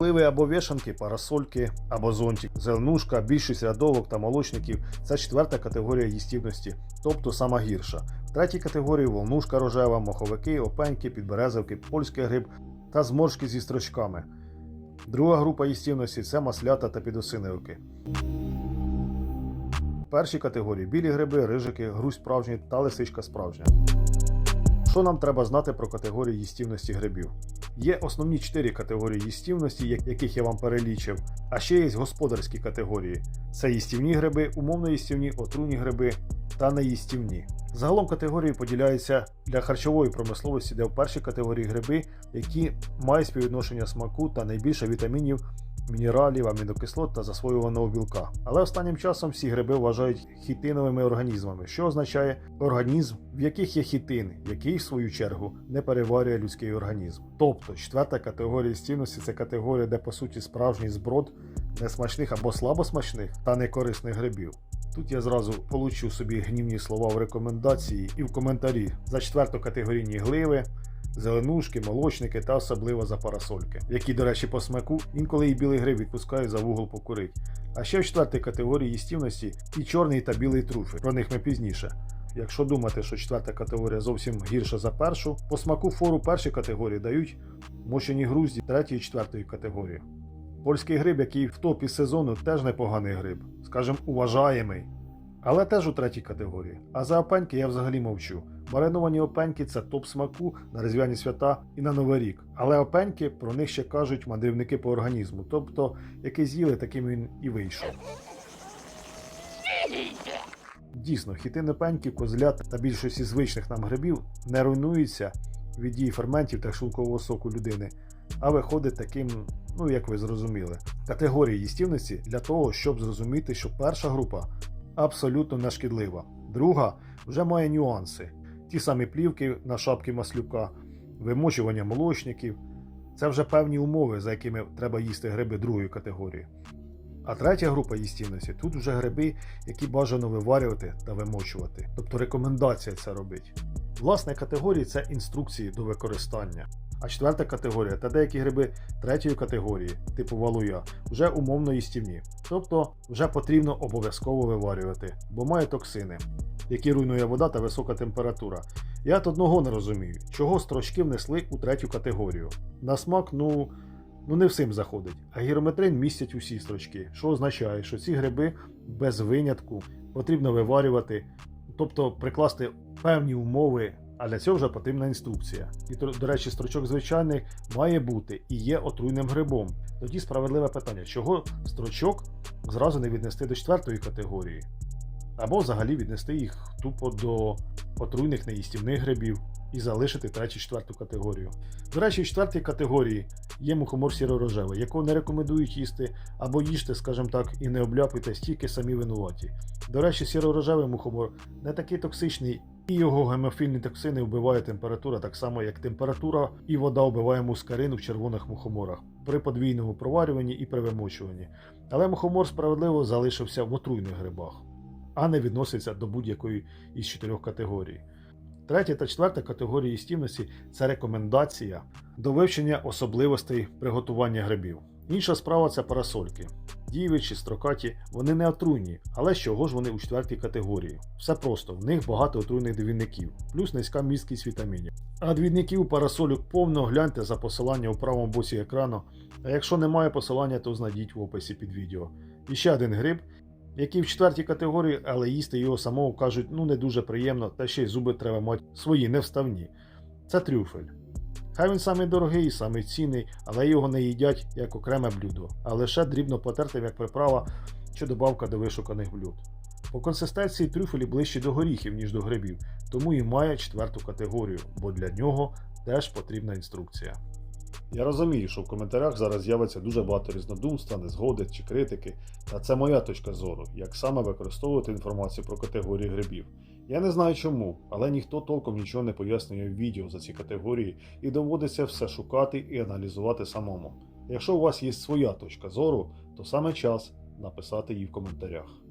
Пливи або вішанки, парасольки або зонтик, зеленушка, більшість рядовок та молочників це четверта категорія їстівності, тобто сама гірша. В третій категорії волнушка рожева, моховики, опеньки, підберезовки, польський гриб та зморшки зі строчками. Друга група їстівності це маслята та підосиновики. В першій категорії білі гриби, рижики, грусь справжній та лисичка справжня. Що нам треба знати про категорії їстівності грибів? Є основні чотири категорії їстівності, яких я вам перелічив, а ще є господарські категорії: це їстівні гриби, умовно їстівні, отруйні гриби та неїстівні. Загалом категорії поділяються для харчової промисловості, де в першій категорії гриби, які мають співвідношення смаку та найбільше вітамінів, мінералів, амінокислот та засвоюваного білка. Але останнім часом всі гриби вважають хітиновими організмами, що означає організм, в яких є хітин, який в свою чергу не переварює людський організм. Тобто четверта категорія стійності це категорія, де по суті справжній зброд несмачних або слабосмачних та некорисних грибів. Тут я зразу получу собі гнівні слова в рекомендації і в коментарі за четверту категорійні гливи, зеленушки, молочники та особливо за парасольки, які, до речі, по смаку інколи і білий гриб відпускають за вугол покурить. А ще в четвертій категорії їстівності і чорний та білий труфи. Про них ми пізніше. Якщо думати, що четверта категорія зовсім гірша за першу, по смаку фору першої категорії дають мочені грузді третьої і четвертої категорії. Польський гриб, який в топі сезону, теж непоганий гриб, скажімо, уважаємий. Але теж у третій категорії. А за опеньки я взагалі мовчу. Мариновані опеньки це топ смаку на різдвяні свята і на Новий рік. Але опеньки про них ще кажуть мандрівники по організму. Тобто, який з'їли, таким він і вийшов. Дійсно, хітини пеньків, козлят та більшості звичних нам грибів не руйнуються від дії ферментів та шелкового соку людини, а виходить таким, ну як ви зрозуміли, категорії їстівності для того, щоб зрозуміти, що перша група абсолютно не шкідлива. Друга вже має нюанси. Ті самі плівки на шапки маслюка, вимочування молочників. Це вже певні умови, за якими треба їсти гриби другої категорії. А третя група їстівності тут вже гриби, які бажано виварювати та вимочувати. Тобто рекомендація це робити. Власне, категорії це інструкції до використання. А четверта категорія та деякі гриби третьої категорії, типу валуя, вже умовно їстівні. Тобто вже потрібно обов'язково виварювати, бо має токсини, які руйнує вода та висока температура. Я от одного не розумію, чого строчки внесли у третю категорію. На смак, ну, ну не всім заходить. А гірометрин містять усі строчки, що означає, що ці гриби без винятку потрібно виварювати, тобто прикласти певні умови, а для цього вже потрібна інструкція. І до речі, строчок звичайний має бути і є отруйним грибом. Тоді справедливе питання, чого строчок зразу не віднести до четвертої категорії, або взагалі віднести їх тупо до отруйних неїстівних грибів і залишити третю четверту категорію. До речі, в четвертій категорії є мухомор сіро-рожевий, якого не рекомендують їсти, або їжте, скажімо так, і не обляпуйте стільки самі винуваті. До речі, сіро-рожевий мухомор не такий токсичний, і його гемофільні токсини вбиває температура, так само як температура і вода вбиває мускарину в червоних мухоморах при подвійному проварюванні і при вимочуванні. Але мухомор справедливо залишився в отруйних грибах, а не відноситься до будь-якої із чотирьох категорій. Третя та четверта категорії їстівності це рекомендація до вивчення особливостей приготування грибів. Інша справа це парасольки. Дієві чи строкаті, вони не отруйні, але з чого ж вони у четвертій категорії? Все просто, в них багато отруйних двійників, плюс низька місткість вітамінів. А двійників парасольок повно гляньте за посилання у правому боці екрану. А якщо немає посилання, то знайдіть в описі під відео. І ще один гриб, який в четвертій категорії, але їсти його самого кажуть ну не дуже приємно, та ще й зуби треба мати свої невставні. Це трюфель. Хай він самий дорогий самий цінний, але його не їдять як окреме блюдо, а лише дрібно потертим як приправа чи добавка до вишуканих блюд. По консистенції трюфелі ближче до горіхів, ніж до грибів, тому і має четверту категорію, бо для нього теж потрібна інструкція. Я розумію, що в коментарях зараз з'явиться дуже багато різнодумства, незгоди чи критики, та це моя точка зору, як саме використовувати інформацію про категорії грибів. Я не знаю чому, але ніхто толком нічого не пояснює в відео за ці категорії і доводиться все шукати і аналізувати самому. Якщо у вас є своя точка зору, то саме час написати її в коментарях.